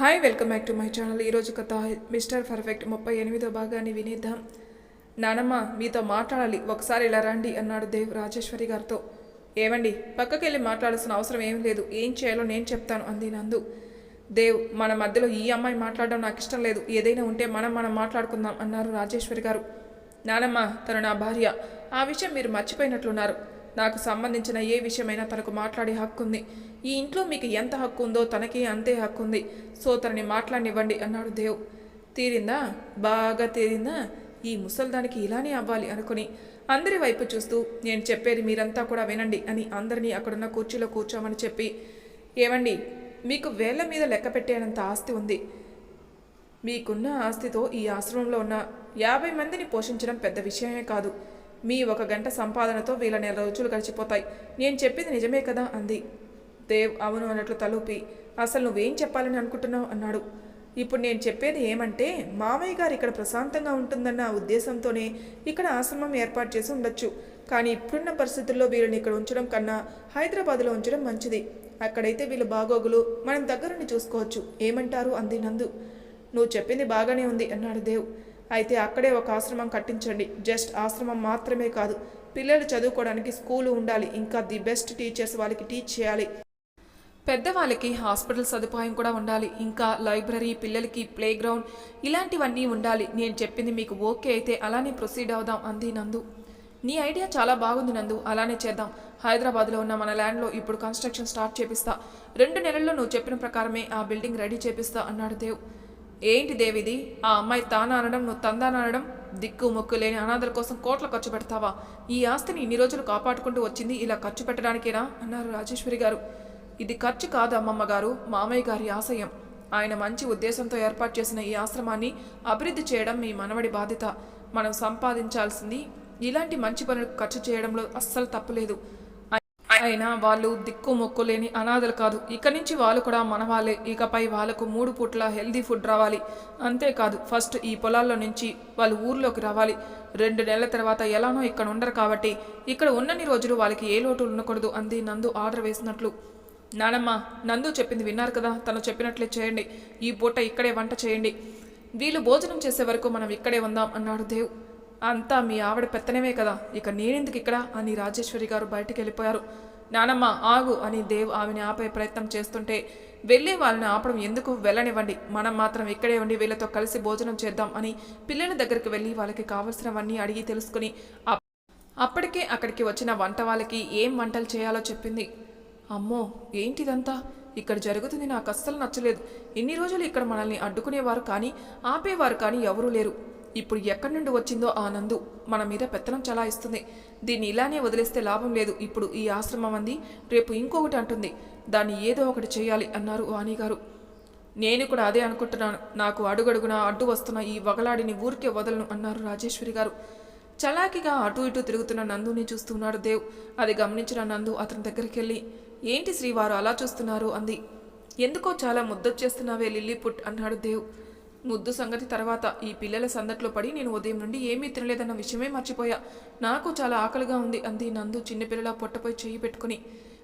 Hi welcome back to my channel ఈరోజు కథ mister perfect ముప్పై ఎనిమిదో భాగాన్ని వినేద్దాం. నానమ్మ మీతో మాట్లాడాలి. ఒకసారి ఇలా రండి అన్నాడు దేవ్ రాజేశ్వరి గారితో. ఏమండి పక్కకి వెళ్ళి మాట్లాడాల్సిన అవసరం ఏమీ లేదు. ఏం చేయాలో నేను చెప్తాను అంది నందు. దేవ్ మన మధ్యలో ఈ అమ్మాయి మాట్లాడడం నాకు ఇష్టం లేదు. ఏదైనా ఉంటే మనం మనం మాట్లాడుకుందాం అన్నారు రాజేశ్వరి గారు. నానమ్మ తను నా భార్య. ఆ విషయం మీరు మర్చిపోయినట్లున్నారు. నాకు సంబంధించిన ఏ విషయమైనా తనకు మాట్లాడే హక్కు ఉంది ఈ ఇంట్లో మీకు ఎంత హక్కు ఉందో తనకి అంతే హక్కు ఉంది సో తనని మాట్లాడినివ్వండి అన్నాడు దేవ్. తీరిందా? బాగా తీరిందా? ఈ ముసల్దానికి ఇలానే అవ్వాలి అనుకుని అందరి వైపు చూస్తూ నేను చెప్పేది మీరంతా కూడా వినండి అని అందరినీ అక్కడున్న కుర్చీలో కూర్చోమని చెప్పి ఏమండి మీకు వేళ్ళ మీద లెక్క పెట్టేనంత ఆస్తి ఉంది. మీకున్న ఆస్తితో ఈ ఆశ్రమంలో ఉన్న యాభై మందిని పోషించడం పెద్ద విషయమే కాదు. మీ ఒక గంట సంపాదనతో వీళ్ళ నెల రోజులు గడిచిపోతాయి. నేను చెప్పింది నిజమే కదా అంది. దేవ్ అవును అన్నట్లు తలూపి. అసలు నువ్వేం చెప్పాలని అనుకుంటున్నావు? అన్నాడు. ఇప్పుడు నేను చెప్పేది ఏమంటే మామయ్య గారు ఇక్కడ ప్రశాంతంగా ఉంటుందన్న ఉద్దేశంతోనే ఇక్కడ ఆశ్రమం ఏర్పాటు చేసి ఉండొచ్చు. కానీ ఇప్పుడున్న పరిస్థితుల్లో వీళ్ళని ఇక్కడ ఉంచడం కన్నా హైదరాబాద్లో ఉంచడం మంచిది. అక్కడైతే వీళ్ళ బాగోగులు మనం దగ్గరుండి చూసుకోవచ్చు. ఏమంటారు? అంది నందు. నువ్వు చెప్పింది బాగానే ఉంది అన్నాడు దేవ్. అయితే అక్కడే ఒక ఆశ్రమం కట్టించండి. జస్ట్ ఆశ్రమం మాత్రమే కాదు పిల్లలు చదువుకోవడానికి స్కూలు ఉండాలి. ఇంకా ది బెస్ట్ టీచర్స్ వాళ్ళకి టీచ్ చేయాలి. పెద్దవాళ్ళకి హాస్పిటల్ సదుపాయం కూడా ఉండాలి. ఇంకా లైబ్రరీ పిల్లలకి ప్లే గ్రౌండ్ ఇలాంటివన్నీ ఉండాలి. నేను చెప్పింది మీకు ఓకే అయితే అలానే ప్రొసీడ్ అవుదాం అంది నందు. నీ ఐడియా చాలా బాగుంది నందు. అలానే చేద్దాం. హైదరాబాద్లో ఉన్న మన ల్యాండ్లో ఇప్పుడు కన్స్ట్రక్షన్ స్టార్ట్ చేపిస్తా. రెండు నెలల్లో నువ్వు చెప్పిన ప్రకారమే ఆ బిల్డింగ్ రెడీ చేపిస్తా అన్నాడు దేవ్. ఏంటి దేవిది? ఆ అమ్మాయి తానా అనడం నువ్వు తందాన అనడం దిక్కు మొక్కు లేని అనాథల కోసం కోట్ల ఖర్చు పెడతావా? ఈ ఆస్తిని ఇన్ని రోజులు కాపాడుకుంటూ వచ్చింది ఇలా ఖర్చు పెట్టడానికేనా? అన్నారు రాజేశ్వరి గారు. ఇది ఖర్చు కాదు అమ్మమ్మ గారు మామయ్య గారి ఆశయం. ఆయన మంచి ఉద్దేశంతో ఏర్పాటు చేసిన ఈ ఆశ్రమాన్ని అభివృద్ధి చేయడం మీ మనవడి బాధ్యత. మనం సంపాదించాల్సింది ఇలాంటి మంచి పనులకు ఖర్చు చేయడంలో అస్సలు తప్పులేదు అయినా వాళ్ళు దిక్కు మొక్కు లేని అనాథలు కాదు. ఇక నుంచి వాళ్ళు కూడా మన వాళ్ళే. ఇకపై వాళ్ళకు మూడు పూట్ల హెల్దీ ఫుడ్ రావాలి. అంతేకాదు ఫస్ట్ ఈ పొలాల్లో నుంచి వాళ్ళు ఊర్లోకి రావాలి. రెండు నెలల తర్వాత ఎలానో ఇక్కడ ఉండరు కాబట్టి ఇక్కడ ఉన్నన్ని రోజులు వాళ్ళకి ఏ లోటు ఉండకూడదు అంది నందు ఆర్డర్ వేసినట్లు. నానమ్మ నందు చెప్పింది విన్నారు కదా తను చెప్పినట్లే చేయండి. ఈ పూట ఇక్కడే వంట చేయండి. వీళ్ళు భోజనం చేసే వరకు మనం ఇక్కడే ఉందాం అన్నాడు దేవ్. అంతా మీ ఆవిడ పెత్తనమే కదా. ఇక నేనెందుకు ఇక్కడ? అని రాజేశ్వరి గారు బయటికి వెళ్ళిపోయారు నానమ్మ ఆగు అని దేవ్ ఆమెని ఆపే ప్రయత్నం చేస్తుంటే వెళ్ళే వాళ్ళని ఆపడం ఎందుకు? వెళ్ళనివ్వండి. మనం మాత్రం ఇక్కడే ఉండి వీళ్ళతో కలిసి భోజనం చేద్దాం అని పిల్లల దగ్గరికి వెళ్ళి వాళ్ళకి కావలసినవన్నీ అడిగి తెలుసుకుని అప్పటికే అక్కడికి వచ్చిన వంట వాళ్ళకి ఏం వంటలు చేయాలో చెప్పింది. అమ్మో ఏంటిదంతా? ఇక్కడ జరుగుతుంది నాకు అస్సలు నచ్చలేదు. ఇన్ని రోజులు ఇక్కడ మనల్ని అడ్డుకునేవారు కానీ ఆపేవారు కానీ ఎవరూ లేరు. ఇప్పుడు ఎక్కడి నుండి వచ్చిందో ఆ నందు మన మీద పెత్తనం చలాయిస్తుంది. దీన్ని ఇలానే వదిలేస్తే లాభం లేదు. ఇప్పుడు ఈ ఆశ్రమం అంది. రేపు ఇంకొకటి అంటుంది. దాన్ని ఏదో ఒకటి చేయాలి అన్నారు వాణి గారు నేను కూడా అదే అనుకుంటున్నాను. నాకు అడుగడుగునా అడ్డు వస్తున్న ఈ వగలాడిని ఊరికే వదలను అన్నారు రాజేశ్వరి గారు. చలాకిగా అటు ఇటు తిరుగుతున్న నందుని చూస్తున్నాడు దేవ్. అది గమనించిన నందు అతని దగ్గరికి వెళ్ళి ఏంటి శ్రీవారు అలా చూస్తున్నారు? అంది. ఎందుకో చాలా ముద్దొచ్చేస్తున్నావే లిల్లీపుట్ అన్నాడు దేవ్. ముద్దు సంగతి తర్వాత ఈ పిల్లల సందట్లో పడి నేను ఉదయం నుండి ఏమీ తినలేదన్న విషయమే మర్చిపోయా. నాకు చాలా ఆకలిగా ఉంది అంది నందు చిన్నపిల్లల పొట్టపై చెయ్యి పెట్టుకుని.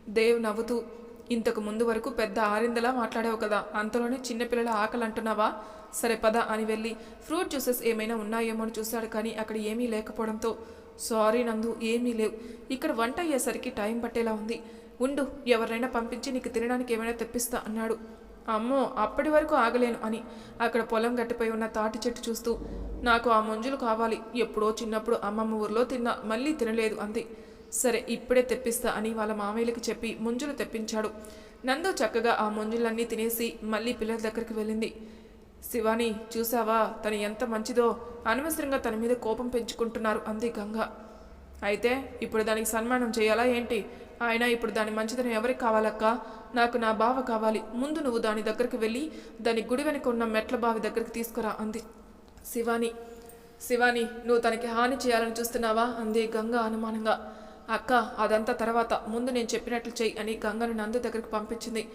దేవ్ నవ్వుతూ ఇంతకు ముందు వరకు పెద్ద ఆరిందలా మాట్లాడావు కదా అంతలోనే చిన్నపిల్లల ఆకలి అంటున్నావా సరే పద అని వెళ్ళి ఫ్రూట్ జ్యూసెస్ ఏమైనా ఉన్నాయేమో అని చూశాడు కానీ అక్కడ ఏమీ లేకపోవడంతో. సారీ నందు ఏమీ లేవు. ఇక్కడ వంట అయ్యేసరికి టైం పట్టేలా ఉంది. ఉండు ఎవరినైనా పంపించి నీకు తినడానికి ఏమైనా తెప్పిస్తా అన్నాడు. అమ్మో అప్పటి వరకు ఆగలేను అని అక్కడ పొలం గట్టిపై ఉన్న తాటి చెట్టు చూస్తూ నాకు ఆ ముంజులు కావాలి ఎప్పుడో చిన్నప్పుడు అమ్మమ్మ ఊర్లో తిన్నా మళ్ళీ తినలేదు అంది. సరే ఇప్పుడే తెప్పిస్తా అని వాళ్ళ మామయ్యలకి చెప్పి ముంజులు తెప్పించాడు. నందు చక్కగా ఆ ముంజులన్నీ తినేసి మళ్ళీ పిల్లల దగ్గరికి వెళ్ళింది. శివాని చూసావా తను ఎంత మంచిదో అనవసరంగా తన మీద కోపం పెంచుకుంటున్నారు అంది గంగ. అయితే ఇప్పుడు దానికి సన్మానం చేయాలా ఏంటి? ఆయన ఇప్పుడు దాని మంచిదనం ఎవరికి కావాలక్క? నాకు నా బావ కావాలి. ముందు నువ్వు దాని దగ్గరికి వెళ్ళి దాని గుడి వెనుక ఉన్న మెట్ల బావి దగ్గరికి తీసుకురా అంది. శివాని శివాని నువ్వు తనకి హాని చేయాలని చూస్తున్నావా? అంది గంగ అనుమానంగా. అక్క అదంతా తర్వాత. ముందు నేను చెప్పినట్లు చెయ్యి అని గంగను నందు దగ్గరికి పంపించింది.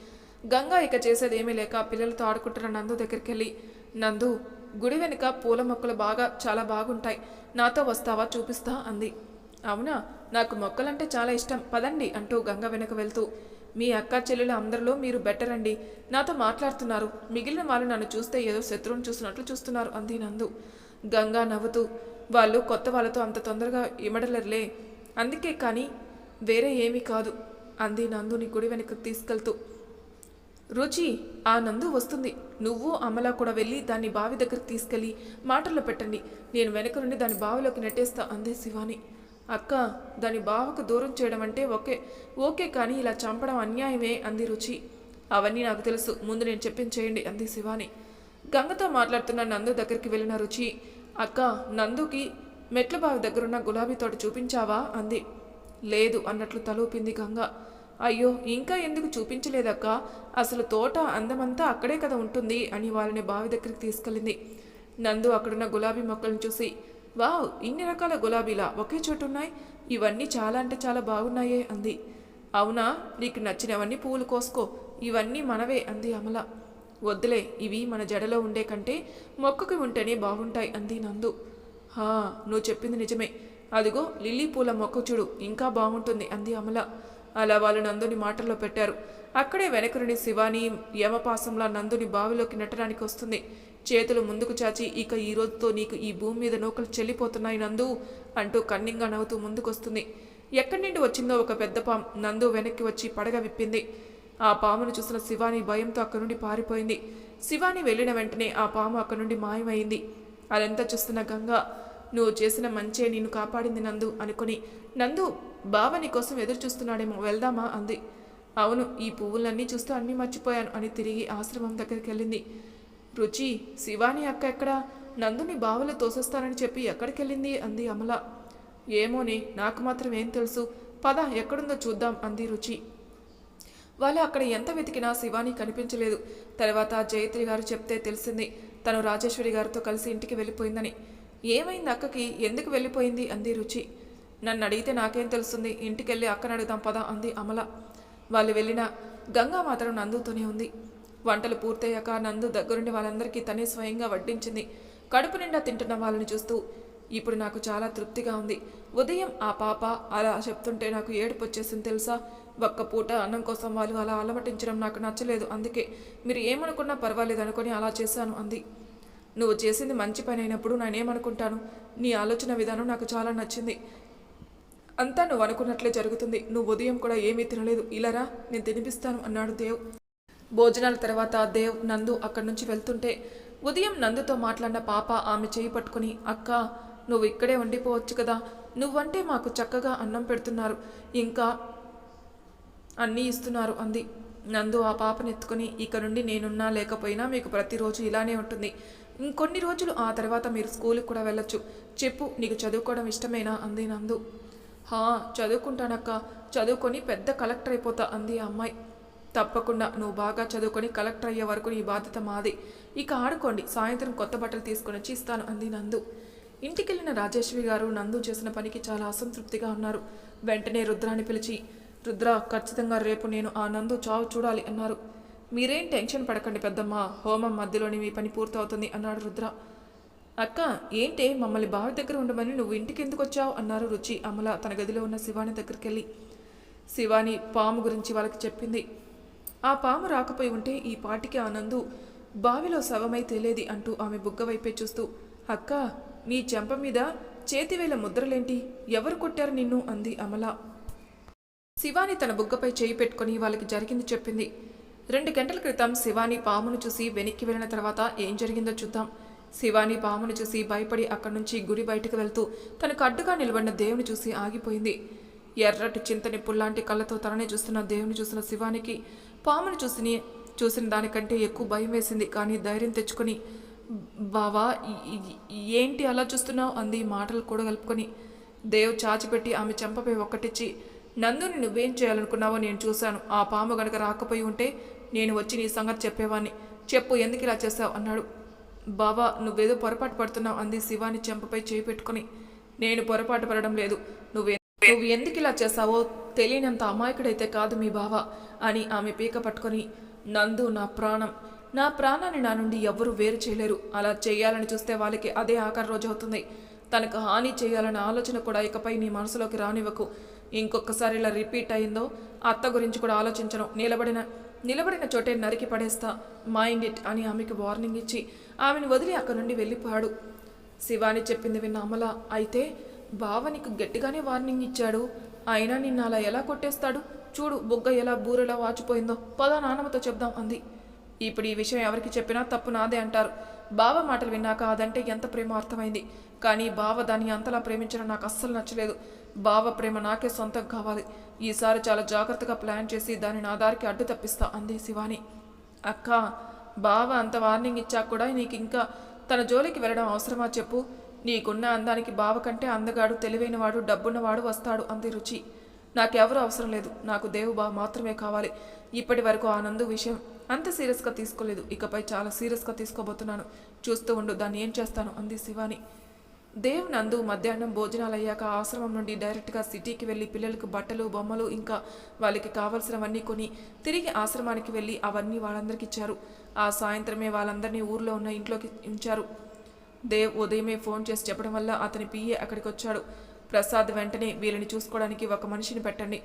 గంగ ఇక చేసేది ఏమీ లేక పిల్లలతో ఆడుకుంటున్న నందు దగ్గరికి వెళ్ళి నందు గుడి వెనుక పూల మొక్కలు బాగా చాలా బాగుంటాయి. నాతో వస్తావా? చూపిస్తా అంది. అవునా? నాకు మొక్కలంటే చాలా ఇష్టం. పదండి అంటూ గంగ వెనక వెళ్తూ. మీ అక్క చెల్లెలు అందరిలో మీరు బెటర్ అండి. నాతో మాట్లాడుతున్నారు. మిగిలిన వాళ్ళు నన్ను చూస్తే ఏదో శత్రువుని చూసినట్లు చూస్తున్నారు అంది నందు. గంగా నవ్వుతూ వాళ్ళు కొత్త వాళ్ళతో అంత తొందరగా ఇమడలేరులే. అందుకే కానీ వేరే ఏమీ కాదు అంది నందుని గుడి వెనక తీసుకెళ్తూ. రుచి ఆ నందు వస్తుంది. నువ్వు అమల కూడా వెళ్ళి దాన్ని బావి దగ్గరికి తీసుకెళ్ళి మాటల్లో పెట్టండి. నేను వెనక నుండి దాని బావిలోకి నెట్టేస్తా అందే శివాని. అక్క దాని బావకు దూరం చేయడం అంటే ఓకే. ఓకే కానీ ఇలా చంపడం అన్యాయమే అంది రుచి. అవన్నీ నాకు తెలుసు. ముందు నేను చెప్పింది చేయండి అంది శివాని. గంగతో మాట్లాడుతున్న నందు దగ్గరికి వెళ్ళిన రుచి అక్క నందుకి మెట్ల బావి దగ్గరున్న గులాబీ తోట చూపించావా అంది. లేదు అన్నట్లు తలూపింది గంగ. అయ్యో ఇంకా ఎందుకు చూపించలేదక్క? అసలు తోట అందమంతా అక్కడే కదా ఉంటుంది అని వాళ్ళని బావి దగ్గరికి తీసుకెళ్ళింది. నందు అక్కడున్న గులాబీ మొక్కలను చూసి వావ్ ఇన్ని రకాల గులాబీలా ఒకే చోటు ఉన్నాయి ఇవన్నీ చాలా అంటే చాలా బాగున్నాయే అంది. అవునా? నీకు నచ్చినవన్నీ పువ్వులు కోసుకో. ఇవన్నీ మనవే అంది అమల. వద్దులే ఇవి మన జడలో ఉండే కంటే మొక్కకి ఉంటేనే బాగుంటాయి అంది నందు. హా నువ్వు చెప్పింది నిజమే. అదిగో లిల్లీ పూల మొక్క చూడు ఇంకా బాగుంటుంది అంది అమల. అలా వాళ్ళు నందుని మాటల్లో పెట్టారు. అక్కడే వెనకరుని శివాని యమపాసంలా నందుని బావిలోకి నెట్టడానికి వస్తుంది. చేతులు ముందుకు చాచి ఇక ఈ రోజుతో నీకు ఈ భూమి మీద నూకలు చెల్లిపోతున్నాయి నందు అంటూ కన్నింగా నవ్వుతూ ముందుకొస్తుంది. ఎక్కడి నుండి వచ్చిందో ఒక పెద్ద పాము నందు వెనక్కి వచ్చి పడగ విప్పింది. ఆ పామును చూసిన శివాని భయంతో అక్కడి నుండి పారిపోయింది. శివాని వెళ్ళిన వెంటనే ఆ పాము అక్కడి నుండి మాయమైంది. అదంతా చూస్తున్న గంగ నువ్వు చేసిన మంచే నిన్ను కాపాడింది నందు అనుకుని నందు బావ నీ కోసం ఎదురు చూస్తున్నాడేమో వెళ్దామా? అంది. అవును ఈ పువ్వులన్నీ చూస్తూ అన్నీ మర్చిపోయాను అని తిరిగి ఆశ్రమం దగ్గరికి వెళ్ళింది రుచి శివాని అక్క ఎక్కడ? నందుని బావులు తోసేస్తానని చెప్పి ఎక్కడికి వెళ్ళింది అంది అమల. ఏమోనే నాకు మాత్రం ఏం తెలుసు. పద ఎక్కడుందో చూద్దాం అంది రుచి. వాళ్ళు అక్కడ ఎంత వెతికినా శివాని కనిపించలేదు. తర్వాత జయత్రి గారు చెప్తే తెలిసింది. తను రాజేశ్వరి గారితో కలిసి ఇంటికి వెళ్ళిపోయిందని. ఏమైంది అక్కకి? ఎందుకు వెళ్ళిపోయింది? అంది రుచి. నన్ను అడిగితే నాకేం తెలుస్తుంది? ఇంటికెళ్ళి అక్కని అడుగుదాం పద అంది అమల. వాళ్ళు వెళ్ళిన గంగా మాత్రం నందుతోనే ఉంది. వంటలు పూర్తయ్యాక నందు దగ్గరుండి వాళ్ళందరికీ తనే స్వయంగా వడ్డించింది. కడుపు నిండా తింటున్న వాళ్ళని చూస్తూ ఇప్పుడు నాకు చాలా తృప్తిగా ఉంది. ఉదయం ఆ పాప అలా చెప్తుంటే నాకు ఏడుపు వచ్చేసింది తెలుసా? ఒక్క పూట అన్నం కోసం వాళ్ళు అలా అలమటించడం నాకు నచ్చలేదు. అందుకే మీరు ఏమనుకున్నా పర్వాలేదు అనుకొని అలా చేశాను అంది. నువ్వు చేసింది మంచి పని అయినప్పుడు నేనేమనుకుంటాను? నీ ఆలోచన విధానం నాకు చాలా నచ్చింది. అంతా నువ్వు అనుకున్నట్లే జరుగుతుంది. నువ్వు ఉదయం కూడా ఏమీ తినలేదు. ఇలారా నేను తినిపిస్తాను అన్నాడు దేవ్. భోజనాల తర్వాత దేవ్ నందు అక్కడి నుంచి వెళ్తుంటే ఉదయం నందుతో మాట్లాడిన పాప ఆమె చేయి పట్టుకుని అక్క నువ్వు ఇక్కడే ఉండిపోవచ్చు కదా. నువ్వంటే మాకు చక్కగా అన్నం పెడుతున్నారు. ఇంకా అన్నీ ఇస్తున్నారు అంది. నందు ఆ పాపను ఎత్తుకుని ఇక నుండి నేనున్నా లేకపోయినా మీకు ప్రతిరోజు ఇలానే ఉంటుంది. ఇంకొన్ని రోజులు ఆ తర్వాత మీరు స్కూల్కి కూడా వెళ్ళొచ్చు. చెప్పు నీకు చదువుకోవడం ఇష్టమేనా? అంది నందు. హా చదువుకుంటానక్క. చదువుకొని పెద్ద కలెక్టర్ అయిపోతా అంది ఆ అమ్మాయి. తప్పకుండా నువ్వు బాగా చదువుకొని కలెక్టర్ అయ్యే వరకు నీ బాధ్యత మాది. ఇక ఆడుకోండి సాయంత్రం కొత్త బట్టలు తీసుకొని వచ్చి ఇస్తాను అంది నందు. ఇంటికెళ్ళిన రాజేశ్వరి గారు నందు చేసిన పనికి చాలా అసంతృప్తిగా ఉన్నారు. వెంటనే రుద్రాన్ని పిలిచి రుద్ర ఖచ్చితంగా రేపు నేను ఆ నందు చావు చూడాలి అన్నారు. మీరేం టెన్షన్ పడకండి పెద్దమ్మ హోమం మధ్యలోని మీ పని పూర్తవుతుంది అన్నాడు రుద్ర. అక్క ఏంటే మమ్మల్ని బావి దగ్గర ఉండమని నువ్వు ఇంటికి ఎందుకు వచ్చావు అన్నారు రుచి. అమల తన గదిలో ఉన్న శివాని దగ్గరికి వెళ్ళి శివాని పాము గురించి వాళ్ళకి చెప్పింది. ఆ పాము రాకపోయి ఉంటే ఈ పాటికి ఆనందు బావిలో శవమై తేలేది అంటూ ఆమె బుగ్గ వైపే చూస్తూ అక్క నీ చెంప మీద చేతివేల ముద్రలేంటి? ఎవరు కొట్టారు నిన్ను? అంది అమల. శివాని తన బుగ్గపై చేయి పెట్టుకుని వాళ్ళకి జరిగింది చెప్పింది. రెండు గంటల క్రితం శివాని పామును చూసి వెనక్కి వెళ్ళిన తర్వాత ఏం జరిగిందో చూద్దాం. శివాని పామును చూసి భయపడి అక్కడి నుంచి గుడి బయటకు వెళ్తూ తనకు అడ్డుగా నిలబడిన దేవుని చూసి ఆగిపోయింది. ఎర్రటి చింతని పుల్లాంటి కళ్ళతో తననే చూస్తున్న దేవుని చూసిన శివానికి పామును చూసి చూసిన దానికంటే ఎక్కువ భయం వేసింది. కానీ ధైర్యం తెచ్చుకొని బావా ఏంటి అలా చూస్తున్నావు? అంది మాటలు కూడా కలుపుకొని. దేవ్ చాచిపెట్టి ఆమె చెంపపై ఒక్కటిచ్చి నందుని నువ్వేం చేయాలనుకున్నావో నేను చూశాను. ఆ పాము గనక రాకపోయి ఉంటే నేను వచ్చి నీ సంగతి చెప్పేవాణ్ణి. చెప్పు ఎందుకు ఇలా చేశావు? అన్నాడు. బావా నువ్వేదో పొరపాటు పడుతున్నావు అంది శివాని చెంపపై చేయి పెట్టుకుని. నేను పొరపాటు పడడం లేదు. నువ్వే నువ్వు ఎందుకు ఇలా చేశావో తెలియనంత అమాయకుడైతే కాదు మీ బావ అని ఆమె పీక పట్టుకొని నందు నా ప్రాణం. నా ప్రాణాన్ని నా నుండి ఎవ్వరూ వేరు చేయలేరు. అలా చేయాలని చూస్తే వాళ్ళకి అదే ఆఖరి రోజు అవుతుంది. తనకు హాని చేయాలనే ఆలోచన కూడా ఇకపై నీ మనసులోకి రానివ్వకు. ఇంకొకసారి ఇలా రిపీట్ అయిందో అత్త గురించి కూడా ఆలోచించను. నిలబడిన నిలబడిన చోటే నరికి పడేస్తా. మైండ్ ఇట్ అని ఆమెకి వార్నింగ్ ఇచ్చి ఆమెను వదిలి అక్కడి నుండి వెళ్ళిపోయాడు. శివాని చెప్పింది విన్న అమల అయితే బావ నీకు గట్టిగానే వార్నింగ్ ఇచ్చాడు. అయినా నిన్న అలా ఎలా కొట్టేస్తాడు? చూడు బుగ్గ ఎలా బూరెలా వాచిపోయిందో. పద నాన్నమ్మతో చెప్దాం అంది. ఇప్పుడు ఈ విషయం ఎవరికి చెప్పినా తప్పు నాదే అంటారు. బావ మాటలు విన్నాక అదంటే ఎంత ప్రేమ అర్థమైంది కానీ బావ దాన్ని అంతలా ప్రేమించడం నాకు అస్సలు నచ్చలేదు. బావ ప్రేమ నాకే సొంతం కావాలి. ఈసారి చాలా జాగ్రత్తగా ప్లాన్ చేసి దాని నా దారికి అడ్డు తప్పిస్తా అంది శివాని. అక్క బావ అంత వార్నింగ్ ఇచ్చాక కూడా నీకు ఇంకా తన జోలికి వెళ్ళడం అవసరమా చెప్పు. నీకున్న అందానికి బావ కంటే అందగాడు తెలివైనవాడు డబ్బున్నవాడు వస్తాడు అంది రుచి. నాకెవరు అవసరం లేదు. నాకు దేవు బావ మాత్రమే కావాలి. ఇప్పటి వరకు ఆ నందు విషయం అంత సీరియస్గా తీసుకోలేదు. ఇకపై చాలా సీరియస్గా తీసుకోబోతున్నాను. చూస్తూ ఉండు దాన్ని ఏం చేస్తాను అంది శివాని. దేవ్ నందు మధ్యాహ్నం భోజనాలు అయ్యాక ఆశ్రమం నుండి డైరెక్ట్గా సిటీకి వెళ్ళి పిల్లలకు బట్టలు బొమ్మలు ఇంకా వాళ్ళకి కావలసినవన్నీ కొని తిరిగి ఆశ్రమానికి వెళ్ళి అవన్నీ వాళ్ళందరికీ ఇచ్చారు ఆ సాయంత్రమే వాళ్ళందరినీ ఊర్లో ఉన్న ఇంట్లోకి ఉంచారు. దేవ్ ఉదయమే ఫోన్ చేసి చెప్పడం వల్ల అతని పిఏ అక్కడికి వచ్చాడు ప్రసాద్ వెంటనే వీళ్ళని చూసుకోవడానికి ఒక మనిషిని పెట్టండి.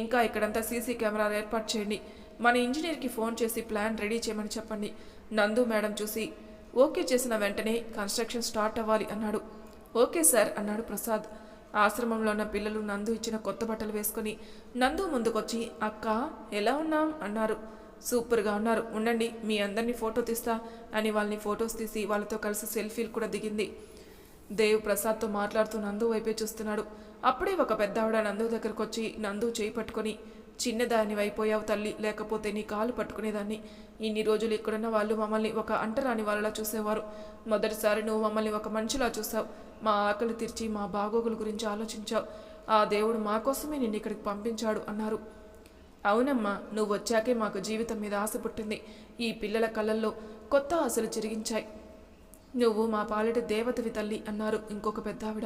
ఇంకా ఇక్కడంతా సీసీ కెమెరాలు ఏర్పాటు చేయండి. మన ఇంజనీర్కి ఫోన్ చేసి ప్లాన్ రెడీ చేయమని చెప్పండి. నందు మేడం చూసి ఓకే చేసిన వెంటనే కన్స్ట్రక్షన్ స్టార్ట్ అవ్వాలి అన్నాడు. ఓకే సార్ అన్నాడు ప్రసాద్. ఆశ్రమంలో ఉన్న పిల్లలు నందు ఇచ్చిన కొత్త బట్టలు వేసుకొని నందు ముందుకొచ్చి అక్క ఎలా ఉన్నాం అన్నారు. సూపర్గా ఉన్నారు. ఉండండి మీ అందరినీ ఫోటో తీస్తా అని వాళ్ళని ఫొటోస్ తీసి వాళ్ళతో కలిసి సెల్ఫీలు కూడా దిగింది. దేవ్ ప్రసాద్తో మాట్లాడుతూ నందు వైపే చూస్తున్నాడు. అప్పుడే ఒక పెద్ద ఆవిడ నందు దగ్గరకు వచ్చి నందు చేయి పట్టుకొని చిన్నదాన్ని అయిపోయావు తల్లి. లేకపోతే నీ కాలు పట్టుకునేదాన్ని. ఇన్ని రోజులు ఇక్కడున్న వాళ్ళు మమ్మల్ని ఒక అంటరాని వాళ్ళలా చూసేవారు. మొదటిసారి నువ్వు మమ్మల్ని ఒక మనిషిలా చూసావు మా ఆకలి తీర్చి మా బాగోగుల గురించి ఆలోచించావు. ఆ దేవుడు మా కోసమే నిన్ను ఇక్కడికి పంపించాడు అన్నారు. అవునమ్మా నువ్వు వచ్చాకే మాకు జీవితం మీద ఆశ పుట్టింది. ఈ పిల్లల కళ్ళల్లో కొత్త ఆశలు చిరిగించాయి. నువ్వు మా పాలిట దేవతవి తల్లి అన్నారు ఇంకొక పెద్ద ఆవిడ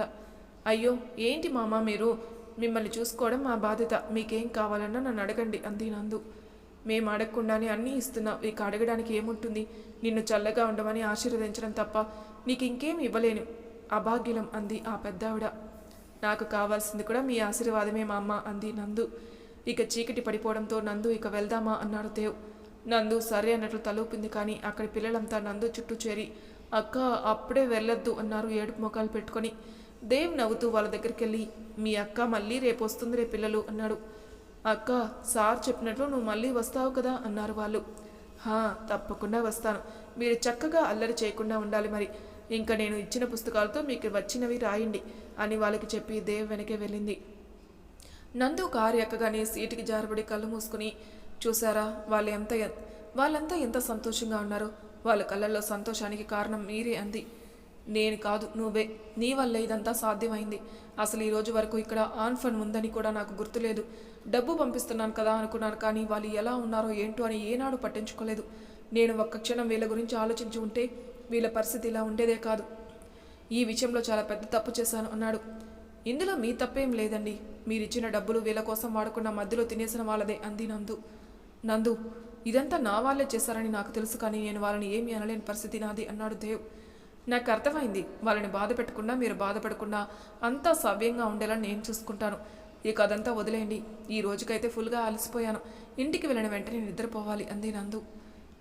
అయ్యో ఏంటి మామ మీరు? మిమ్మల్ని చూసుకోవడం మా బాధ్యత. మీకేం కావాలన్నా నన్ను అడగండి అంది నందు. మేము అడగకుండానే అన్నీ ఇస్తున్నాం. ఇక అడగడానికి ఏముంటుంది? నిన్ను చల్లగా ఉండమని ఆశీర్వదించడం తప్ప నీకు ఇంకేం ఇవ్వలేను. అభాగ్యులం అంది ఆ పెద్దావిడ. నాకు కావాల్సింది కూడా మీ ఆశీర్వాదమే మా అమ్మ అంది నందు. ఇక చీకటి పడిపోవడంతో నందు ఇక వెళ్దామా అన్నాడు దేవ్ నందు సరే అన్నట్లు తలూపింది కానీ అక్కడి పిల్లలంతా నందు చుట్టూ చేరి అక్క అప్పుడే వెళ్ళొద్దు అన్నారు ఏడుపు ముఖాలు పెట్టుకొని. దేవ్ నవ్వుతూ వాళ్ళ దగ్గరికి వెళ్ళి మీ అక్క మళ్ళీ రేపు వస్తుంది రే పిల్లలు అన్నాడు. అక్క సార్ చెప్పినట్లు నువ్వు మళ్ళీ వస్తావు కదా అన్నారు వాళ్ళు. హా తప్పకుండా వస్తాను. మీరు చక్కగా అల్లరి చేయకుండా ఉండాలి మరి. ఇంకా నేను ఇచ్చిన పుస్తకాలతో మీకు వచ్చినవి రాయండి అని వాళ్ళకి చెప్పి దేవ్ వెనకే వెళ్ళింది. నందు కారు ఎక్కగానే సీటుకి జారబడి కళ్ళు మూసుకుని చూసారా వాళ్ళు ఎంత వాళ్ళంతా ఎంత సంతోషంగా ఉన్నారో. వాళ్ళ కళ్ళల్లో సంతోషానికి కారణం మీరే అంది. నేను కాదు నువ్వే. నీ వల్ల ఇదంతా సాధ్యమైంది. అసలు ఈ రోజు వరకు ఇక్కడ ఆన్ ఫండ్ ఉందని కూడా నాకు గుర్తులేదు. డబ్బు పంపిస్తున్నాను కదా అనుకున్నాను కానీ వాళ్ళు ఎలా ఉన్నారో ఏంటో అని ఏనాడు పట్టించుకోలేదు. నేను ఒక్క క్షణం వీళ్ళ గురించి ఆలోచించి ఉంటే వీళ్ళ పరిస్థితి ఇలా ఉండేదే కాదు. ఈ విషయంలో చాలా పెద్ద తప్పు చేశాను అన్నాడు. ఇందులో మీ తప్పేం లేదండి. మీరిచ్చిన డబ్బులు వీళ్ళ కోసం వాడకుండా మధ్యలో తినేసిన వాళ్ళదే అంది నందు. నందు ఇదంతా నా వాళ్ళే చేశారని నాకు తెలుసు కానీ నేను వాళ్ళని ఏమీ అనలేని పరిస్థితి నాది అన్నాడు దేవ్. నాకు అర్థమైంది. వాళ్ళని బాధ పెట్టకుండా మీరు బాధపడకుండా అంతా సవ్యంగా ఉండేలా నేను చూసుకుంటాను. ఇక అదంతా వదిలేయండి. ఈ రోజుకైతే ఫుల్గా అలసిపోయాను. ఇంటికి వెళ్ళిన వెంటనే నిద్రపోవాలి అంది నందు.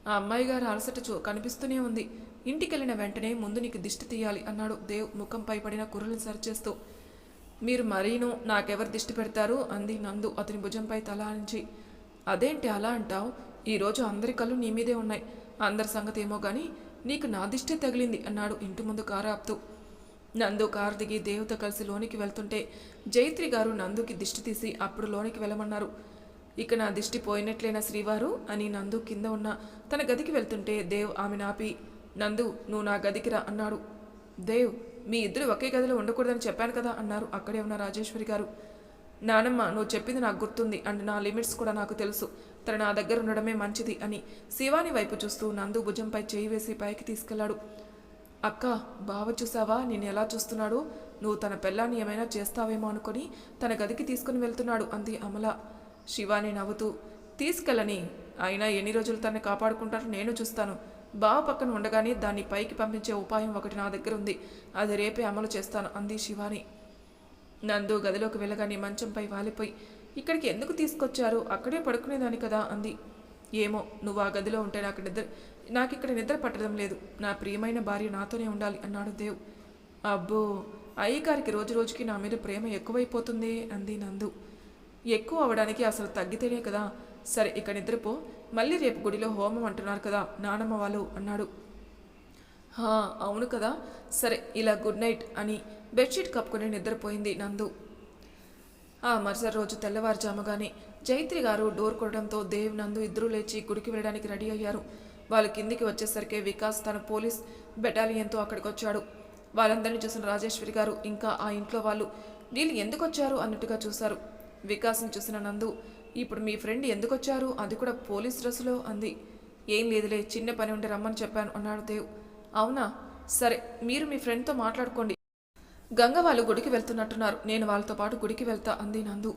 ఆ అమ్మాయి గారు అలసట చూ కనిపిస్తూనే ఉంది. ఇంటికి వెళ్ళిన వెంటనే ముందు నీకు దిష్టి తీయాలి అన్నాడు దేవ్ ముఖంపై పడిన కుర్రలు సరిచేస్తూ మీరు మరీను నాకెవరు దిష్టి పెడతారు? అంది నందు అతని భుజంపై తల ఆనించి. అదేంటి అలా అంటావు? ఈరోజు అందరి కళ్ళు నీ మీదే ఉన్నాయి. అందరి సంగతి ఏమో కానీ నీకు నా దిష్టే తగిలింది అన్నాడు ఇంటి ముందు కారు ఆపుతూ. నందు కారు దిగి దేవత కలిసి లోనికి వెళ్తుంటే జైత్రి గారు నందుకి దిష్టి తీసి అప్పుడు లోనికి వెళ్ళమన్నారు. ఇక నా దిష్టి పోయినట్లేనా శ్రీవారు? అని నందు కింద ఉన్న తన గదికి వెళ్తుంటే దేవ్ ఆమె నాపి నందు నువ్వు నా గదికి రా అన్నాడు. దేవ్ మీ ఇద్దరు ఒకే గదిలో ఉండకూడదని చెప్పాను కదా అన్నారు అక్కడే ఉన్న రాజేశ్వరి గారు. నానమ్మ నువ్వు చెప్పింది నాకు గుర్తుంది. అండ్ నా లిమిట్స్ కూడా నాకు తెలుసు. తను నా దగ్గర ఉండడమే మంచిది అని శివాని వైపు చూస్తూ నందు భుజంపై చేయి వేసి పైకి తీసుకెళ్ళాడు. అక్క బావ చూసావా? నేను ఎలా చూస్తున్నాడు? నువ్వు తన పెళ్ళాన్ని ఏమైనా చేస్తావేమో అనుకొని తన గదికి తీసుకుని వెళ్తున్నాడు అంది అమల. శివాని నవ్వుతూ తీసుకెళ్ళని. అయినా ఎన్ని రోజులు తన్ని కాపాడుకుంటారో నేను చూస్తాను. బావ పక్కన ఉండగానే దాన్ని పైకి పంపించే ఉపాయం ఒకటి నా దగ్గర ఉంది అది రేపే అమలు చేస్తాను అంది శివాని. నందు గదిలోకి వెళ్ళగానే మంచంపై వాలిపోయి ఇక్కడికి ఎందుకు తీసుకొచ్చారు? అక్కడే పడుకునేదాని కదా అంది. ఏమో నువ్వు ఆ గదిలో ఉంటే నాకు నిద్ర నాకు ఇక్కడ నిద్ర పట్టడం లేదు. నా ప్రియమైన భార్య నాతోనే ఉండాలి అన్నాడు దేవ్. అబ్బో అయ్యగారికి రోజు రోజుకి నా మీద ప్రేమ ఎక్కువైపోతుంది అంది నందు. ఎక్కువ అవడానికి అసలు తగ్గితేనే కదా. సరే ఇక నిద్రపో. మళ్ళీ రేపు గుడిలో హోమం అంటున్నారు కదా నానమ్మ వాళ్ళు అన్నాడు. అవును కదా. సరే ఇలా గుడ్ నైట్ అని బెడ్షీట్ కప్పుకుని నిద్రపోయింది నందు. ఆ మరుసటి రోజు తెల్లవారుజాముగానే జైత్రి గారు డోర్ కొట్టడంతో దేవ్ నందు ఇద్దరూ లేచి గుడికి వెళ్ళడానికి రెడీ అయ్యారు. వాళ్ళు కిందికి వచ్చేసరికి వికాస్ తన పోలీస్ బెటాలియన్తో అక్కడికి వచ్చాడు వాళ్ళందరినీ చూసిన రాజేశ్వరి గారు ఇంకా ఆ ఇంట్లో వాళ్ళు వీళ్ళు ఎందుకు వచ్చారు అన్నట్టుగా చూశారు. వికాస్ని చూసిన నందు ఇప్పుడు మీ ఫ్రెండ్ ఎందుకు వచ్చారు అది కూడా పోలీస్ డ్రెస్సులో? అంది. ఏం లేదులే చిన్న పని ఉండి రమ్మని చెప్పాను అన్నాడు దేవ్. అవునా? సరే మీరు మీ ఫ్రెండ్తో మాట్లాడుకోండి. గంగ వాళ్ళు గుడికి వెళ్తున్నట్టున్నారు. నేను వాళ్ళతో పాటు గుడికి వెళ్తా అంది నందు.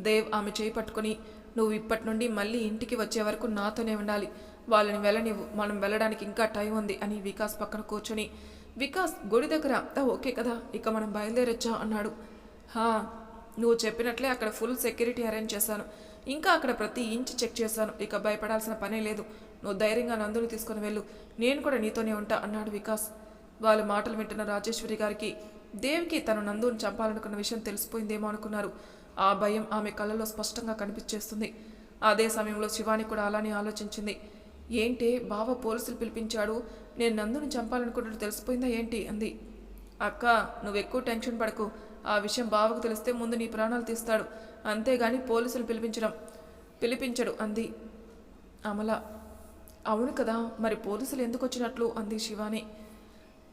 దేవ్ ఆమె చేయి పట్టుకొని నువ్వు ఇప్పటి నుండి మళ్ళీ ఇంటికి వచ్చే వరకు నాతోనే ఉండాలి. వాళ్ళని వెళ్ళనివ్వు. మనం వెళ్ళడానికి ఇంకా టైం ఉంది అని వికాస్ పక్కన కూర్చొని వికాస్ గుడి దగ్గర అంతా ఓకే కదా? ఇక మనం బయలుదేరొచ్చా? అన్నాడు. హా నువ్వు చెప్పినట్లే అక్కడ ఫుల్ సెక్యూరిటీ అరేంజ్ చేశాను. ఇంకా అక్కడ ప్రతి ఇంచ్ చెక్ చేశాను. ఇక భయపడాల్సిన పనే లేదు. నువ్వు ధైర్యంగా నందుని తీసుకుని వెళ్ళు. నేను కూడా నీతోనే ఉంటా అన్నాడు వికాస్. వాళ్ళ మాటలు వింటున్న రాజేశ్వరి గారికి దేవికి తను నందుని చంపాలనుకున్న విషయం తెలిసిపోయిందేమో అనుకున్నారు. ఆ భయం ఆమె కళ్ళలో స్పష్టంగా కనిపించేస్తుంది. అదే సమయంలో శివాని కూడా అలానే ఆలోచించింది. ఏంటి బావ పోలీసులు పిలిపించాడు నేను నందుని చంపాలనుకున్నట్టు తెలిసిపోయిందా ఏంటి? అంది. అక్క నువ్వు ఎక్కువ టెన్షన్ పడకు. ఆ విషయం బావకు తెలిస్తే ముందు నీ ప్రాణాలు తీస్తాడు. అంతేగాని పోలీసులు పిలిపించడం పిలిపించడు అంది. అమల. అవును కదా మరి పోలీసులు ఎందుకు వచ్చినట్లు? అంది శివాని.